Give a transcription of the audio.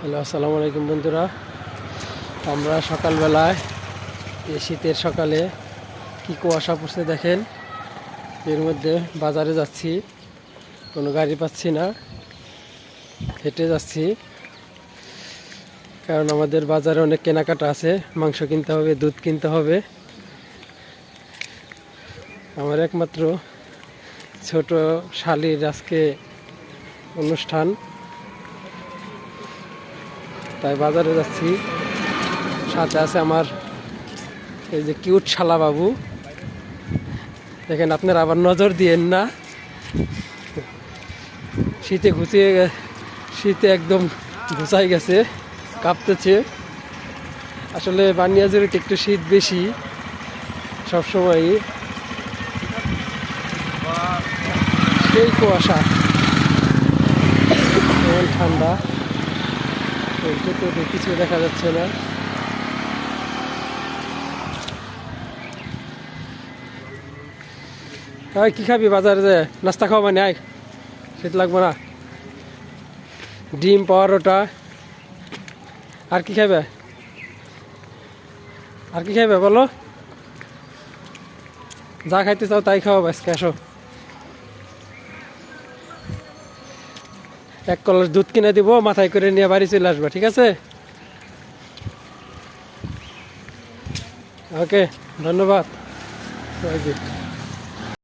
Hello আসসালামু আলাইকুম বন্ধুরা। আমরা সকালবেলায় এই শীতের সকালে কি কুয়াশা পড়ছে দেখেন। এর মধ্যে বাজারে যাচ্ছি। কোনো গাড়ি পাচ্ছি না। হেঁটে যাচ্ছি। কারণ আমাদের বাজারে অনেক কেনাকাটা আছে। মাংস কিনতে হবে, দুধ কিনতে হবে। আমার একমাত্র ছোট শালির আজকে অনুষ্ঠান। তাই বাজারে যাচ্ছি। সাথে আছে আমার এই যে কিউট শালা বাবু। দেখেন, আপনার আবার নজর দিয়েন না। শীতে ঘুচিয়ে শীতে একদম ঘুচাই গেছে, কাঁপতেছে। আসলে বানিয়াজুরিতে একটু শীত বেশি সবসময়ই সেই কুয়াশা। ঠান্ডা। বলতে তো কিছু দেখা যাচ্ছে না। তাই কি খাবি বাজারে যে? নাস্তা খাওয়া মানে আয়। শীত লাগবো না। ডিম, পরোটা। আর কি খাবে আর কি খাবে বলো? যা খাইতে চাও তাই খাওয়া আজকে আসো। এক কলস দুধ কিনে দিব, মাথায় করে নিয়ে বাড়ি চলে আসবে, ঠিক আছে? ওকে, ধন্যবাদ।